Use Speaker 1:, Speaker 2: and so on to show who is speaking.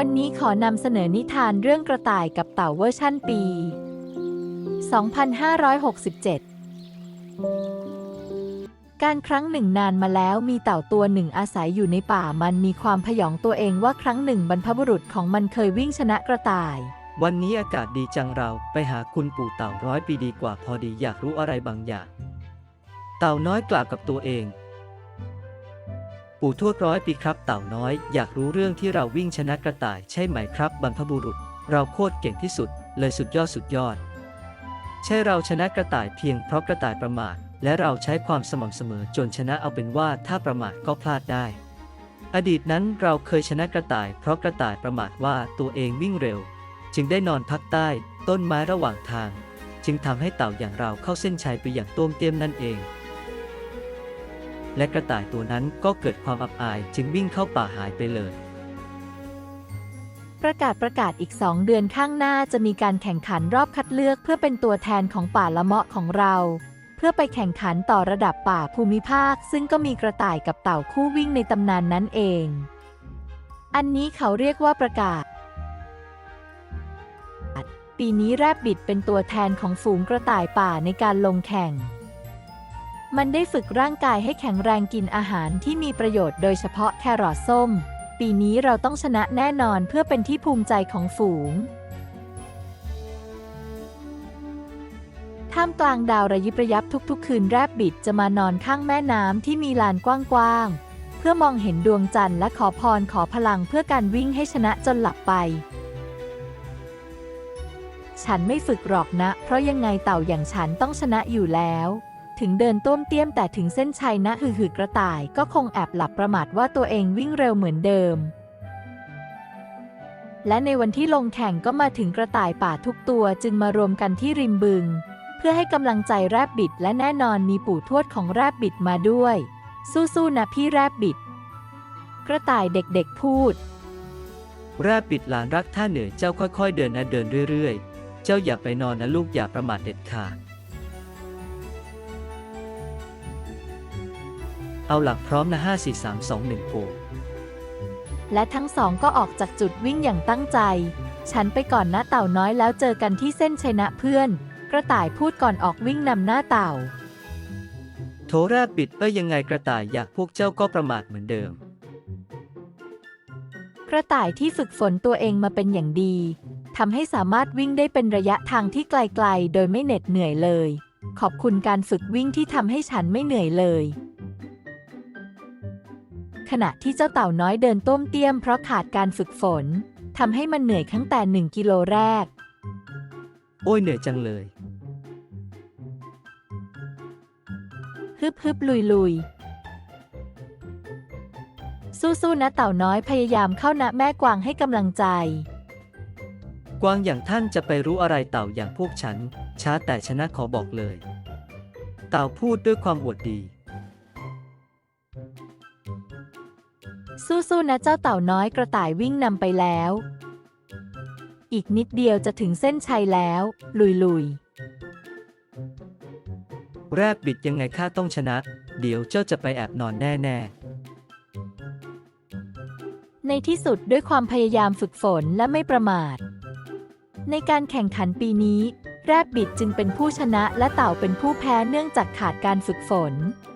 Speaker 1: วันนี้ขอนำเสนอนิทานเรื่องกระต่ายกับเต่าเวอร์ชั่นปี 2567 การครั้งหนึ่งนานมาแล้วมีเต่าตัวหนึ่งอาศัยอยู่ในป่ามันมีความพยองตัวเองว่าครั้งหนึ่งบรรพบุรุษของมันเคยวิ่งชนะกระต่าย
Speaker 2: วันนี้อากาศดีจังเราไปหาคุณปู่เต่าร้อยปีดีกว่าพอดีอยากรู้อะไรบางอย่าง เต่าน้อยกล่าวกับตัวเอง ปู่ทวดร้อยปีครับเต่าน้อย อยากรู้เรื่องที่เราวิ่งชนะกระต่ายใช่ไหมครับ บรรพบุรุษ เราโคตรเก่งที่สุด เลยสุดยอดสุดยอด ใช่เราชนะกระต่ายเพียงเพราะกระต่ายประมาท และเราใช้ความสม่ำเสมอจนชนะเอาเป็นว่าถ้าประมาทก็พลาดได้ อดีตนั้นเราเคยชนะกระต่าย เพราะกระต่ายประมาทว่าตัวเองวิ่งเร็ว จึงได้นอนพักใต้ ต้นไม้ระหว่างทาง จึงทำให้เต่าอย่างเราเข้าเส้นชัยไปอย่างต้วมเตี้ยมนั่นเอง และกระต่ายตัวนั้นก็เกิดความอับอายจึงวิ่งเข้าป่าหายไปเลย
Speaker 1: ประกาศประกาศอีกสองเดือนข้างหน้าจะมีการแข่งขันรอบคัดเลือกเพื่อเป็นตัวแทนของป่าละเมาะของเรา เพื่อไปแข่งขันต่อระดับป่าภูมิภาค ซึ่งก็มีกระต่ายกับเต่าคู่วิ่งในตำนานนั้นเอง อันนี้เขาเรียกว่าประกาศปีนี้แรบบิดเป็นตัวแทนของฝูงกระต่ายป่าในการลงแข่ง มันได้ฝึกร่างกายให้แข็งแรงกินอาหารที่มีประโยชน์โดยเฉพาะแครอทส้ม ปีนี้เราต้องชนะแน่นอนเพื่อเป็นที่ภูมิใจของฝูง ท่ามกลางดาวระยิบระยับทุกๆ คืนแรบบิดจะมานอนข้างแม่น้ำที่มีลานกว้างๆ เพื่อมองเห็นดวงจันทร์และขอพรขอพลังเพื่อการวิ่งให้ชนะจนหลับไปฉันไม่ฝึกหรอกนะ เพราะยังไงเต่าอย่างฉันต้องชนะอยู่แล้ว ถึงเดินต้วมเตี้ยมแต่ถึงเส้นชัยนะหือหือกระต่ายก็คงแอบหลับประมาทว่าตัวเองวิ่งเร็วเหมือนเดิม และในวันที่ลงแข่งก็มาถึงกระต่ายป่าทุกตัวจึงมารวมกันที่ริมบึง เพื่อให้กำลังใจแรบบิดและแน่นอนมีปู่ทวดของแรบบิดมาด้วย สู้ๆนะพี่แรบบิด กระต่ายเด็กๆพูด
Speaker 2: แรบปิดหลานรักถ้าเหนื่อยเจ้าค่อยๆ เดินนะเดินเรื่อยๆ เจ้าอย่าไปนอนนะลูกอย่าประมาทเด็ดขาด เอาหลักพร้อมนะ5 4 3 2 1โก
Speaker 1: และทั้งสองก็ออกจากจุดวิ่งอย่างตั้งใจ ฉันไปก่อนนะเต่าน้อยแล้วเจอกันที่เส้นชัยนะเพื่อน กระต่ายพูดก่อนออกวิ่งนำหน้าเต่า
Speaker 2: โถแรบปิดเอ้ยยังไงกระต่ายอยากพวกเจ้าก็ประมาทเหมือนเดิม
Speaker 1: กระต่ายที่ฝึกฝนตัวเองมาเป็นอย่างดีทำให้สามารถวิ่งได้เป็นระยะทางที่ไกลๆ โดยไม่เหน็ดเหนื่อยเลย ขอบคุณการฝึกวิ่งที่ทำให้ฉันไม่เหนื่อยเลย ขณะที่เจ้าเต่าน้อยเดินต้มเตี้ยมเพราะขาดการฝึกฝนทำให้มันเหนื่อยตั้งแต่หนึ่งกิโลแรก
Speaker 2: โอ้ยเหนื่อยจังเลย
Speaker 1: ฮึบฮึบลุยลุยสู้ๆนะเต่าน้อยพยายามเข้านะแม่กวางให้กำลังใจ
Speaker 2: กวางอย่างท่านจะไปรู้อะไรเต่าอย่างพวกฉัน ช้าแต่ชนะขอบอกเลย เต่าพูดด้วยความอวดดี
Speaker 1: สู้ๆนะเจ้าเต่าน้อยกระต่ายวิ่งนำไปแล้ว อีกนิดเดียวจะถึงเส้นชัยแล้ว ลุยลุย
Speaker 2: แรบบิดยังไงข้าต้องชนะ เดี๋ยวเจ้าจะไปแอบนอนแน่
Speaker 1: ในที่สุดด้วยความพยายามฝึกฝนและไม่ประมาท ในการแข่งขันปีนี้ แรบบิดจึงเป็นผู้ชนะและเต่าเป็นผู้แพ้เนื่องจากขาดการฝึกฝน
Speaker 2: ๆ